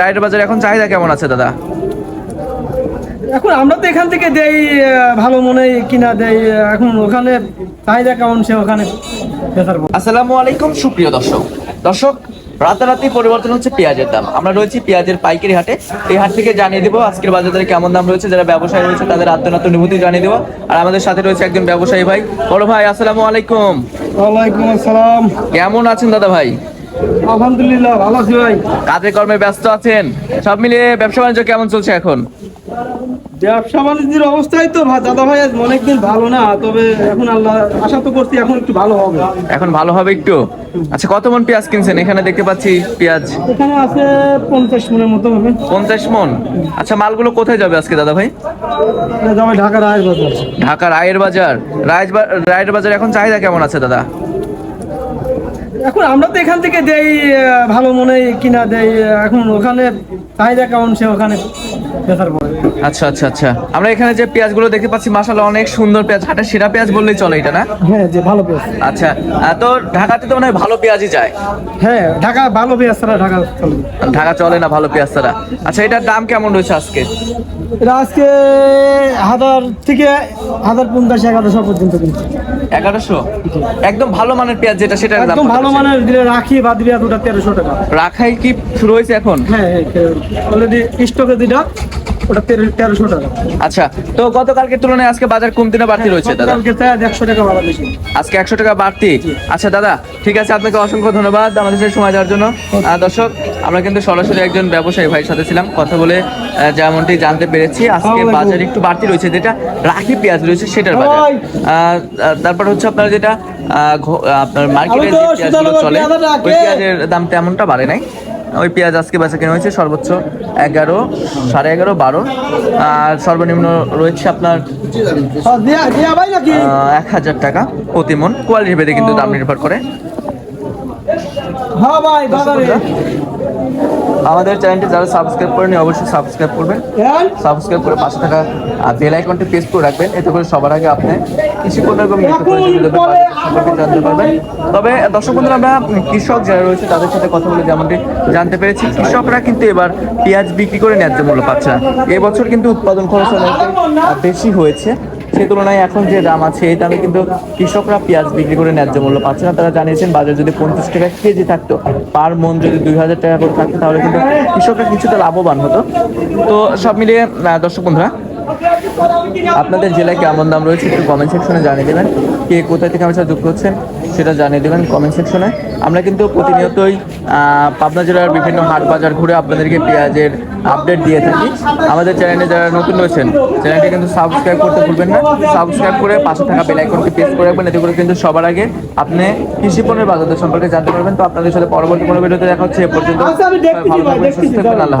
রায়ের বাজারে এখন চাহিদা কেমন আছে দাদা? এখন আমরা তো এখান থেকে দেই ভালো মনে কিনা দেই এখন ওখানে চাহিদা কেমন সে ওখানে। আসসালামু আলাইকুম সুপ্রিয় দর্শক। দর্শক রাতারাতি পরিবর্তন হচ্ছে পেঁয়াজের দাম। আমরা রয়েছি পেঁয়াজের পাইকারি হাটে। এই হাট থেকে জানিয়ে দেবো আজকের বাজারে কেমন দাম রয়েছে। যারা ব্যবসায়ী রয়েছে তাদের আত্মনাত্ম অনুভূতি জানিয়ে দেবো। আর আমাদের সাথে রয়েছে একজন ব্যবসায়ী ভাই। বড় ভাই আসসালামু আলাইকুম। ওয়ালাইকুম আসসালাম। কেমন আছেন দাদা ভাই? আলহামদুলিল্লাহ ভালো আছি ভাই। কাজে কর্মে ব্যস্ত আছেন? সব মিলিয়ে ব্যবসা বাণিজ্য কেমন চলছে এখন? ব্যবসা বাণিজ্যের অবস্থাই তো দাদা ভাই অনেকদিন ভালো না তবে এখন আল্লাহ আশা তো করছি এখন একটু ভালো হবে। এখন ভালো হবে একটু? আচ্ছা কত মন পেঁয়াজ কিনছেন? এখানে দেখতে পাচ্ছি পেঁয়াজ। এখানে আছে পঞ্চাশ মনের মতো হবে। পঞ্চাশ মন? আচ্ছা মালগুলো কোথায় যাবে আজকে দাদা ভাই যাবে ঢাকার আয়ের বাজার। ঢাকার রায়ের বাজার। রায়ের রায়ের বাজার এখন চাহিদা কেমন আছে দাদা? এখন আমরা তো এখান থেকে দেই ভালো মনে কিনা দেই এখন ওখানে চাহিদা কেমন সে ওখানে বেচার আচ্ছা আচ্ছা আচ্ছা। আমরা এখানে যে পেঁয়াজগুলো দেখতে পাচ্ছি মাসাল্লাহ অনেক সুন্দর পেঁয়াজ হাটের সেরা পেঁয়াজ বললেই চলে এটা না? হ্যাঁ যে ভালো পেঁয়াজ। আচ্ছা তো ঢাকাতে তো মনে হয় ভালো পেঁয়াজই যায়। হ্যাঁ ঢাকা ভালো পেঁয়াজ ছাড়া ঢাকা চলবে ঢাকা চলে না ভালো পেঁয়াজ ছাড়া। আচ্ছা এটার দাম কেমন রয়েছে আজকে? এটা আজকে হাজার থেকে হাজার পঞ্চাশ এগারোশো পর্যন্ত কিনছি এগারোশো? একদম ভালো মানের পেঁয়াজ যেটা সেটা দাম একদম ভালো? মানের দিলে রাখি বা দিলে দুটা তেরোশো টাকা। রাখাই কি শুরু হয়েছে এখন? হ্যাঁ অলরেডি স্টকে যেটা ওটা তেরোশো টাকা। আচ্ছা তো গতকালকের তুলনায় আজকে বাজার কমতি না বাড়তি রয়েছে দাদা? একশো টাকা বাড়া বেশি আজকে একশো টাকা বাড়তি? আচ্ছা দাদা ঠিক আছে আপনাকে অসংখ্য ধন্যবাদ আমাদের সাথে সময় দেওয়ার জন্য। দর্শক আমরা কিন্তু সরাসরি একজন ব্যবসায়ী ভাইয়ের সাথে ছিলাম কথা বলে যেমনটি জানতে পেরেছি আজকে বাজার একটু বাড়তি রয়েছে যেটা রাখি পেঁয়াজ রয়েছে সেটার বাজার। তারপর হচ্ছে আপনার যেটা আপনার মার্কেটে যে পেঁয়াজগুলো চলে ওই পেঁয়াজের দাম তেমনটা বাড়ে নাই। ওই পেঁয়াজ আজকে বেচা কেনা হয়েছে সর্বোচ্চ এগারো সাড়ে এগারো বারো। আর সর্বনিম্ন রয়েছে আপনার নাকি? এক হাজার টাকা প্রতিমন। কোয়ালিটি ভেদে কিন্তু দাম নির্ভর করে। হ্যাঁ ভাই বাজারে। আমাদের চ্যানেলটি যারা সাবস্ক্রাইব করেনি অবশ্যই সাবস্ক্রাইব করবেন। সাবস্ক্রাইব করে পাশে থাকা বেল আইকনটি প্রেস করে রাখবেন। এতে করে সবার আগে আপনি কৃষি পণ্য এবং সম্পর্কে জানতে পারবেন তবে দর্শক বন্ধুরা আমরা কৃষক যারা রয়েছে তাদের সাথে কথা বলে যেমনটি জানতে পেরেছি কৃষকরা কিন্তু এবার পেঁয়াজ বিক্রি করে ন্যায্য মূল্য পাচ্ছে না। এবছর কিন্তু উৎপাদন খরচ অনেক বেশি হয়েছে। সেই তুলনায় এখন যে দাম আছে, এই দামে কিন্তু কৃষকরা পেঁয়াজ বিক্রি করে ন্যায্য মূল্য পাচ্ছে না। তারা জানিয়েছেন, বাজার যদি পঞ্চাশ টাকা কেজি থাকতো, পার মন যদি দুই হাজার টাকা করে থাকতো, তাহলে কিন্তু কৃষকরা কিছুটা লাভবান হতো। তো সব মিলিয়ে দর্শক বন্ধুরা আপনাদের জেলায় কেমন দাম রয়েছে একটু কমেন্ট সেকশনে জানিয়ে দেবেন। কে কোথায় থেকে আমার সাথে যুক্ত হচ্ছেন সেটা জানিয়ে দেবেন কমেন্ট সেকশনে আমরা কিন্তু প্রতিনিয়তই পাবনা জেলার বিভিন্ন হাট বাজার ঘুরে আপনাদেরকে পেঁয়াজের আপডেট দিয়ে থাকি। আমাদের চ্যানেলে যারা নতুন রয়েছেন চ্যানেলটি কিন্তু সাবস্ক্রাইব করতে ভুলবেন না। সাবস্ক্রাইব করে পাশে থাকা বেল আইকনটি প্রেস করে রাখবেন এতে করে কিন্তু সবার আগে আপনি কৃষি পণ্যের বাজার সম্পর্কে জানতে পারবেন। তো আপনাদের সাথে পরবর্তী কোনো ভিডিওতে দেখা হচ্ছে এ পর্যন্ত। আচ্ছা, ভালো থাকবেন সুস্থ থাকবেন আল্লাহ